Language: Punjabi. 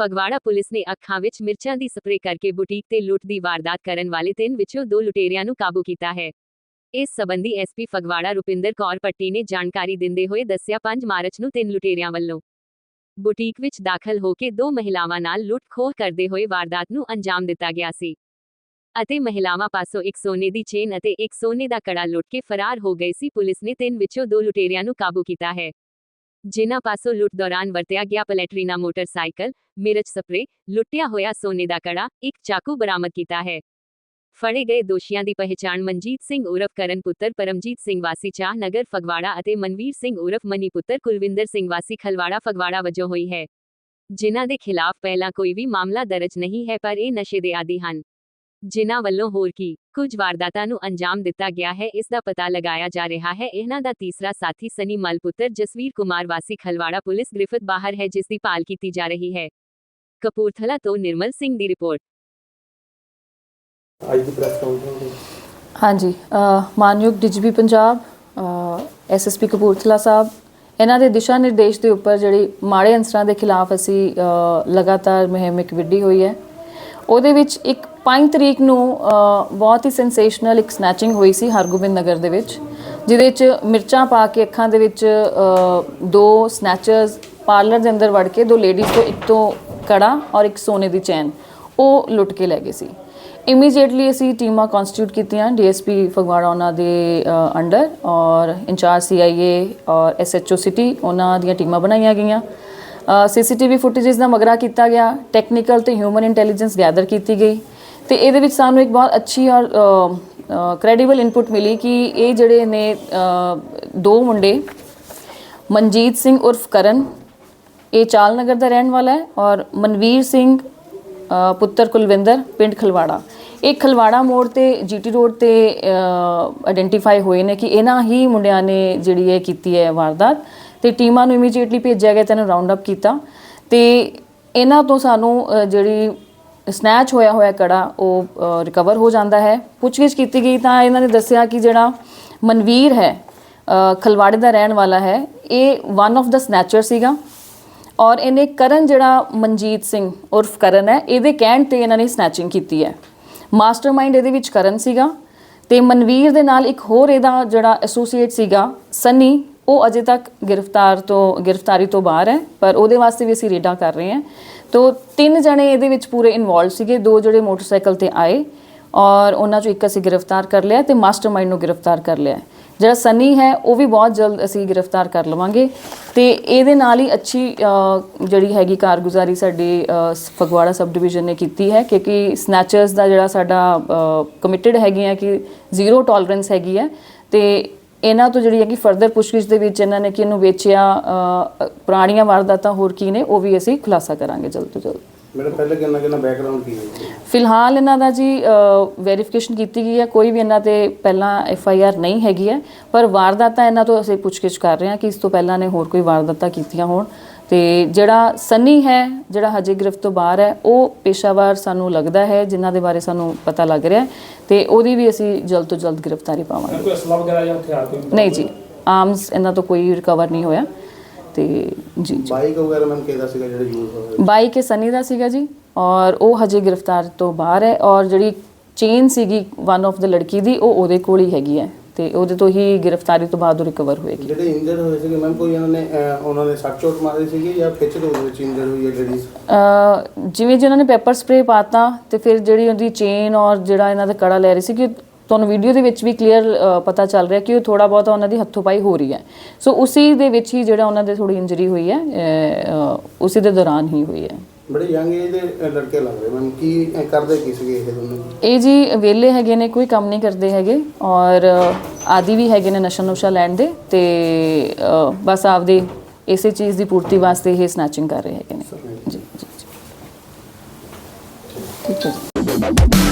ਫਗਵਾੜਾ ਪੁਲਿਸ ਨੇ ਅੱਖਾਂ ਵਿੱਚ ਮਿਰਚਾਂ ਦੀ ਸਪਰੇਅ ਕਰਕੇ ਬੁਟੀਕ ਤੇ ਲੁੱਟ ਦੀ ਵਾਰਦਾਤ ਕਰਨ ਵਾਲੇ ਤਿੰਨ ਵਿੱਚੋਂ ਦੋ ਲੁਟੇਰਿਆਂ ਨੂੰ ਕਾਬੂ ਕੀਤਾ ਹੈ। ਇਸ ਸਬੰਧੀ ਐਸਪੀ ਫਗਵਾੜਾ ਰੁਪਿੰਦਰ ਕੌਰ ਪੱਟੀ ਨੇ ਜਾਣਕਾਰੀ ਦਿੰਦੇ ਹੋਏ ਦੱਸਿਆ 5 ਮਾਰਚ ਨੂੰ ਤਿੰਨ ਲੁਟੇਰਿਆਂ ਵੱਲੋਂ ਬੁਟੀਕ ਵਿੱਚ ਦਾਖਲ ਹੋ ਕੇ ਦੋ ਮਹਿਲਾਵਾਂ ਨਾਲ ਲੁੱਟ ਖੋਹ ਕਰਦੇ ਹੋਏ ਵਾਰਦਾਤ ਨੂੰ ਅੰਜਾਮ ਦਿੱਤਾ ਗਿਆ ਸੀ ਅਤੇ ਮਹਿਲਾਵਾਂ ਪਾਸੋਂ ਇੱਕ ਸੋਨੇ ਦੀ ਚੇਨ ਅਤੇ ਇੱਕ ਸੋਨੇ ਦਾ ਕੜਾ ਲੁੱਟ ਕੇ ਫਰਾਰ ਹੋ ਗਏ ਸੀ। ਪੁਲਿਸ ਨੇ ਤਿੰਨ ਵਿੱਚੋਂ ਦੋ ਲੁਟੇਰਿਆਂ ਨੂੰ ਕਾਬੂ ਕੀਤਾ ਹੈ। ਜਿਨ੍ਹਾਂ ਪਾਸੋਂ ਲੁੱਟ ਦੌਰਾਨ ਵਰਤਿਆ ਗਿਆ ਪਲੈਟਰੀਨਾ ਮੋਟਰਸਾਈਕਲ, ਮਿਰਚ ਸਪਰੇ ਲੁੱਟਿਆ ਹੋਇਆ ਸੋਨੇ ਦਾ ਕੜਾ, ਇੱਕ ਚਾਕੂ ਬਰਾਮਦ ਕੀਤਾ ਹੈ। ਫੜੇ ਗਏ ਦੋਸ਼ੀਆਂ ਦੀ ਪਹਿਚਾਣ ਮਨਜੀਤ ਸਿੰਘ ਉਰਫ ਕਰਨ ਪੁੱਤਰ ਪਰਮਜੀਤ ਸਿੰਘ ਵਾਸੀ ਚਾਹ ਨਗਰ ਫਗਵਾੜਾ ਅਤੇ ਮਨਵੀਰ ਸਿੰਘ ਉਰਫ ਮਨੀ ਪੁੱਤਰ ਕੁਲਵਿੰਦਰ ਸਿੰਘ ਵਾਸੀ ਖਲਵਾੜਾ ਫਗਵਾੜਾ ਵਜੋਂ ਹੋਈ ਹੈ। ਜਿਨ੍ਹਾਂ ਦੇ ਖਿਲਾਫ ਪਹਿਲਾਂ ਕੋਈ ਵੀ ਮਾਮਲਾ ਦਰਜ ਨਹੀਂ ਹੈ ਪਰ ਇਹ ਨਸ਼ੇ ਦੇ ਆਦੀ ਹਨ। ਜਿਨ੍ਹਾਂ ਵੱਲੋਂ ਹੋਰ ਕੀ ਕੁਝ ਵਾਰਦਾਤਾਂ ਨੂੰ ਅੰਜਾਮ ਦਿੱਤਾ ਗਿਆ ਹੈ ਇਸ ਦਾ ਪਤਾ ਲਗਾਇਆ ਜਾ ਰਿਹਾ ਹੈ। ਇਹਨਾਂ ਦਾ ਤੀਸਰਾ ਸਾਥੀ ਸਨੀ ਮਲ ਪੁੱਤਰ ਜਸਵੀਰ ਕੁਮਾਰ ਵਾਸੀ ਖਲਵਾੜਾ ਪੁਲਿਸ ਗ੍ਰਿਫਤ ਬਾਹਰ ਹੈ ਜਿਸ ਦੀ ਭਾਲ ਕੀਤੀ ਜਾ ਰਹੀ ਹੈ। ਕਪੂਰਥਲਾ ਤੋਂ ਨਿਰਮਲ ਸਿੰਘ ਦੀ ਰਿਪੋਰਟ। ਅੱਜ ਦੀ ਪ੍ਰੈਸ ਕਾਨਫਰੰਸ ਹਾਂਜੀ ਮਾਨਯੋਗ ਡੀਜੀਪੀ ਪੰਜਾਬ ਐਸਐਸਪੀ ਕਪੂਰਥਲਾ ਸਾਹਿਬ ਇਹਨਾਂ ਦੇ ਦਿਸ਼ਾ ਨਿਰਦੇਸ਼ ਦੇ ਉੱਪਰ ਜਿਹੜੀ ਮਾੜੇ ਅੰਸਰਾਂ ਦੇ ਖਿਲਾਫ ਅਸੀਂ ਲਗਾਤਾਰ ਮੁਹਿੰਮ ਇੱਕ ਵਿੱਢੀ ਹੋਈ ਹੈ। ਉਹਦੇ ਵਿੱਚ ਇੱਕ 5 ਤਰੀਕ ਨੂੰ ਬਹੁਤ ਹੀ ਸੈਂਸੇਸ਼ਨਲ ਇੱਕ ਸਨੈਚਿੰਗ ਹੋਈ ਸੀ ਹਰਗੋਬਿੰਦ ਨਗਰ ਦੇ ਵਿੱਚ, ਜਿਹਦੇ ਵਿੱਚ ਮਿਰਚਾਂ ਪਾ ਕੇ ਅੱਖਾਂ ਦੇ ਵਿੱਚ ਦੋ ਸਨੈਚਰਸ ਪਾਰਲਰ ਦੇ ਅੰਦਰ ਵੜ ਕੇ ਦੋ ਲੇਡੀਜ਼ ਤੋਂ ਇੱਕ ਤੋਂ ਕੜਾ ਔਰ ਇੱਕ ਸੋਨੇ ਦੀ ਚੈਨ, ਉਹ ਲੁੱਟ ਕੇ ਲੈ ਗਏ ਸੀ। ਇਮੀਡੀਏਟਲੀ ਅਸੀਂ ਟੀਮਾਂ ਕਨਸਟੀਟਿਊਟ ਕੀਤੀਆਂ ਡੀਐਸਪੀ ਫਗਵਾੜਾ ਉਹਨਾਂ ਦੇ ਅੰਡਰ ਔਰ ਇੰਚਾਰਜ ਸੀਆਈਏ ਔਰ ਐਸਐਚਓ ਸਿਟੀ ਉਹਨਾਂ ਦੀਆਂ ਟੀਮਾਂ ਬਣਾਈਆਂ ਗਈਆਂ। ਸੀਸੀਟੀਵੀ ਫੁਟੇजेस ਦਾ ਮਗਰਾ ਕੀਤਾ ਗਿਆ। ਟੈਕਨੀਕਲ ਤੇ ਹਿਊਮਨ ਇੰਟੈਲੀਜੈਂਸ ਗੈਦਰ ਕੀਤੀ ਗਈ। ਤੇ ਇਹਦੇ ਵਿੱਚ ਸਾਨੂੰ ਇੱਕ ਬਹੁਤ ਅੱਛੀ ਔਰ ਕ੍ਰੈਡੀਬਲ ਇਨਪੁਟ ਮਿਲੀ ਕਿ ਇਹ ਜਿਹੜੇ ਨੇ ਦੋ ਮੁੰਡੇ, ਮਨਜੀਤ ਸਿੰਘ ਉਰਫ ਕਰਨ, ਇਹ ਚਾਲ ਨਗਰ ਦਾ ਰਹਿਣ ਵਾਲਾ ਹੈ ਔਰ ਮਨਵੀਰ ਸਿੰਘ ਪੁੱਤਰ ਕੁਲਵਿੰਦਰ, ਪਿੰਡ ਖਲਵਾੜਾ। ਇਹ ਖਲਵਾੜਾ ਮੋੜ ਤੇ ਜੀਟੀ ਰੋਡ ਤੇ ਆਇਡੈਂਟੀਫਾਈ ਹੋਏ ਨੇ ਕਿ ਇਹਨਾਂ ਹੀ ਮੁੰਡਿਆਂ ਨੇ ਜਿਹੜੀ ਇਹ ਕੀਤੀ ਹੈ ਵਾਰਦਾਤ ਤੇ ਟੀਮਾਂ ਨੂੰ ਇਮੀਡੀਏਟਲੀ ਭੇਜਿਆ ਗਿਆ ਤੇ ਇਹਨੂੰ ਰਾਉਂਡ ਅਪ ਕੀਤਾ ਤੇ ਇਹਨਾਂ ਤੋਂ ਸਾਨੂੰ ਜਿਹੜੀ ਸਨੈਚ ਹੋਇਆ ਹੋਇਆ ਕੜਾ, ਉਹ ਰਿਕਵਰ ਹੋ ਜਾਂਦਾ ਹੈ। ਪੁੱਛਗਿੱਛ ਕੀਤੀ ਗਈ ਤਾਂ ਇਹਨਾਂ ਨੇ ਦੱਸਿਆ ਕਿ ਜਿਹੜਾ ਮਨਵੀਰ ਹੈ ਖਲਵਾੜੇ ਦਾ ਰਹਿਣ ਵਾਲਾ ਹੈ, ਇਹ ਵਨ ਆਫ ਦਾ ਸਨੈਚਰ ਸੀਗਾ। ਔਰ ਇਹਨੇ ਕਰਨ ਜਿਹੜਾ ਮਨਜੀਤ ਸਿੰਘ ਉਰਫ ਕਰਨ ਹੈ, ਇਹਦੇ ਕਹਿਣ ਤੇ ਇਹਨਾਂ ਨੇ ਸਨੈਚਿੰਗ ਕੀਤੀ ਹੈ। ਮਾਸਟਰਮਾਈਂਡ ਇਹਦੇ ਵਿੱਚ ਕਰਨ ਸੀਗਾ। ਤੇ ਮਨਵੀਰ ਦੇ ਨਾਲ ਇੱਕ ਹੋਰ ਇਹਦਾ ਜਿਹੜਾ ਐਸੋਸੀਏਟ ਸੀਗਾ ਸਨੀ ਉਹ ਅਜੇ ਤੱਕ ਗ੍ਰਿਫਤਾਰ ਤੋਂ, ਗ੍ਰਿਫਤਾਰੀ ਤੋਂ ਬਾਹਰ ਹੈ, ਪਰ ਉਹਦੇ ਵਾਸਤੇ ਵੀ ਅਸੀਂ ਰੇਡਾਂ ਕਰ ਰਹੇ ਹਾਂ। ਤੋਂ ਤਿੰਨ ਜਣੇ ਇਹਦੇ ਵਿੱਚ ਪੂਰੇ ਇਨਵੋਲਵ ਸੀਗੇ, ਦੋ ਜਿਹੜੇ ਮੋਟਰਸਾਈਕਲ ਤੇ ਆਏ ਔਰ ਉਹਨਾਂ ਚੋਂ ਇੱਕ ਅਸੀਂ ਗ੍ਰਿਫਤਾਰ ਕਰ ਲਿਆ ਤੇ ਮਾਸਟਰਮਾਈਂਡ ਨੂੰ ਗ੍ਰਿਫਤਾਰ ਕਰ ਲਿਆ ਜਿਹੜਾ ਸਨੀ ਹੈ, ਉਹ ਵੀ ਬਹੁਤ ਜਲਦ ਅਸੀਂ ਗ੍ਰਿਫਤਾਰ ਕਰ ਲਵਾਂਗੇ ਤੇ ਇਹਦੇ ਨਾਲ ਹੀ ਅੱਛੀ ਜਿਹੜੀ ਹੈਗੀ ਕਾਰਗੁਜ਼ਾਰੀ ਸਾਡੀ ਫਗਵਾੜਾ ਸਬ ਡਿਵੀਜ਼ਨ ਨੇ ਕੀਤੀ ਹੈ, ਕਿਉਂਕਿ ਸਨੈਚਰਸ ਦਾ ਜਿਹੜਾ ਸਾਡਾ ਕਮਿਟਡ ਹੈਗੇ ਆ ਕਿ ਜ਼ੀਰੋ ਟੋਲਰੈਂਸ ਹੈਗੀ ਹੈ ਤੇ ਇਹਨਾਂ ਤੋਂ ਜਿਹੜੀ ਹੈਗੀ ਫਰਦਰ ਪੁੱਛਗਿੱਛ ਦੇ ਵਿੱਚ ਇਹਨਾਂ ਨੇ ਕਿ ਇਹਨੂੰ ਵੇਚਿਆ ਪੁਰਾਣੀਆਂ ਵਾਰਦਾਤਾਂ ਹੋਰ ਕੀ ਨੇ ਉਹ ਵੀ ਅਸੀਂ ਖੁਲਾਸਾ ਕਰਾਂਗੇ ਜਲਦ ਤੋਂ ਜਲਦ ਮੇਰੇ ਪਹਿਲੇ ਕਿੰਨਾ ਕਿੰਨਾ ਬੈਕਗ੍ਰਾਉਂਡ ਕੀ ਹੈ? ਫਿਲਹਾਲ ਇਹਨਾਂ ਦਾ ਜੀ ਵੈਰੀਫਿਕੇਸ਼ਨ ਕੀਤੀ ਗਈ ਹੈ ਕੋਈ ਵੀ ਇਹਨਾਂ ਤੇ ਪਹਿਲਾਂ ਐਫ ਆਈ ਆਰ ਨਹੀਂ ਹੈਗੀ ਹੈ ਪਰ ਵਾਰਦਾਤਾਂ ਇਹਨਾਂ ਤੋਂ ਅਸੀਂ ਪੁੱਛਗਿੱਛ ਕਰ ਰਹੇ ਹਾਂ ਕਿ ਇਸ ਤੋਂ ਪਹਿਲਾਂ ਨੇ ਹੋਰ ਕੋਈ ਵਾਰਦਾਤਾਂ ਕੀਤੀਆਂ ਹੋਣ ਤੇ ਜਿਹੜਾ ਸਨੀ ਹੈ ਜਿਹੜਾ ਹਜੇ ਗ੍ਰਿਫਤ ਤੋਂ ਬਾਹਰ ਹੈ ਉਹ ਪੇਸ਼ਾਵਰ ਸਾਨੂੰ ਲੱਗਦਾ ਹੈ ਜਿਨ੍ਹਾਂ ਦੇ ਬਾਰੇ ਸਾਨੂੰ ਪਤਾ ਲੱਗ ਰਿਹਾ ਤੇ ਉਹਦੀ ਵੀ ਅਸੀਂ ਜਲਦ ਤੋਂ ਜਲਦ ਗ੍ਰਿਫਤਾਰੀ ਪਾਵਾਂਗੇ। ਕੋਈ ਅਸਲਾ ਵਗੈਰਾ ਜਾਂ ਹਥਿਆਰ ਕੋਈ ਨਹੀਂ ਜੀ ਆਰਮਸ ਇਹਨਾਂ ਤੋਂ ਕੋਈ ਰਿਕਵਰ ਨਹੀਂ ਹੋਇਆ ਤੇ ਜੀ ਜੀ। ਬਾਈਕ ਵਗੈਰਾ ਮੈਂ ਕਿਹਦਾ ਸੀਗਾ ਜਿਹੜਾ ਯੂਜ਼ ਹੋਇਆ? ਬਾਈਕ ਇਹ ਸਨੀ ਦਾ ਸੀਗਾ ਜੀ ਔਰ ਉਹ ਹਜੇ ਗ੍ਰਿਫਤਾਰ ਤੋਂ ਬਾਹਰ ਹੈ ਔਰ ਜਿਹੜੀ ਚੇਨ ਸੀਗੀ ਵਨ ਆਫ ਦਾ ਲੜਕੀ ਦੀ ਉਹ ਉਹਦੇ ਕੋਲ ਹੀ ਹੈਗੀ ਹੈ। ਤੇ ਉਹਦੇ ਤੋਂ ਹੀ ਗ੍ਰਿਫਤਾਰੀ ਤੋਂ ਬਾਅਦ ਉਹ ਰਿਕਵਰ ਹੋਏਗੀ। ਜਿਹੜੇ ਇੰਜਰਡ ਹੋਏ ਸੀਗੇ ਮੈਮ ਕੋਈ ਇਹਨਾਂ ਨੇ ਅਹ, ਉਹਨਾਂ ਨੇ ਸੱਟ ਚੋਟ ਮਾਰੀ ਸੀਗੀ ਜਾਂ ਖਿੱਚ ਦੋ ਵਿੱਚ ਇੰਜਰਡ ਹੋਈ ਹੈ ਲੇਡੀਜ਼ ਅ, ਜਿਵੇਂ ਜਿਹਨਾਂ ਨੇ ਪੈਪਰ ਸਪਰੇ ਪਾਤਾ ਤੇ ਫਿਰ ਜਿਹੜੀ ਉਹਦੀ ਚੇਨ ਔਰ ਜਿਹੜਾ ਇਹਨਾਂ ਦਾ ਕੜਾ ਲੈ ਰਹੀ ਸੀ ਕਿ ਤੁਹਾਨੂੰ ਵੀਡੀਓ ਦੇ ਵਿੱਚ ਵੀ ਕਲੀਅਰ ਪਤਾ ਚੱਲ ਰਿਹਾ ਕਿ ਉਹ ਥੋੜਾ ਬਹੁਤ ਉਹਨਾਂ ਦੀ ਹੱਥੋਂ ਪਾਈ ਹੋ ਰਹੀ ਹੈ। ਸੋ ਉਸੇ ਦੇ ਵਿੱਚ ਹੀ ਜਿਹੜਾ ਉਹਨਾਂ ਦੇ ਥੋੜੀ ਇੰਜਰੀ ਹੋਈ ਹੈ ਅ, ਅ, ਉਸੇ ਦੇ ਦੌਰਾਨ ਹੀ ਹੋਈ ਹੈ। ਬੜੇ ਯੰਗ ਏਜ ਦੇ ਲੜਕੇ ਲੱਗ ਰਹੇ। ਕੀ ਕਰਦੇ ਕੀ ਸੀਗੇ ਇਹ ਦੋਨੋਂ ਇਹ ਜੀ ਵਿਹਲੇ ਹੈਗੇ ਨੇ ਕੋਈ ਕੰਮ ਨਹੀਂ ਕਰਦੇ ਹੈਗੇ ਔਰ ਆਦੀ ਵੀ ਹੈਗੇ ਨੇ ਨਸ਼ਾ ਨੁਸ਼ਾ ਲੈਣ ਦੇ ਤੇ ਅ, ਬਸ ਆਪਦੇ ਇਸੇ ਚੀਜ਼ ਦੀ ਪੂਰਤੀ ਵਾਸਤੇ ਇਹ ਸਨੈਚਿੰਗ ਕਰ ਰਹੇ ਹੈਗੇ ਨੇ। ਜੀ ਜੀ ਜੀ। ਠੀਕ ਹੈ ਜੀ।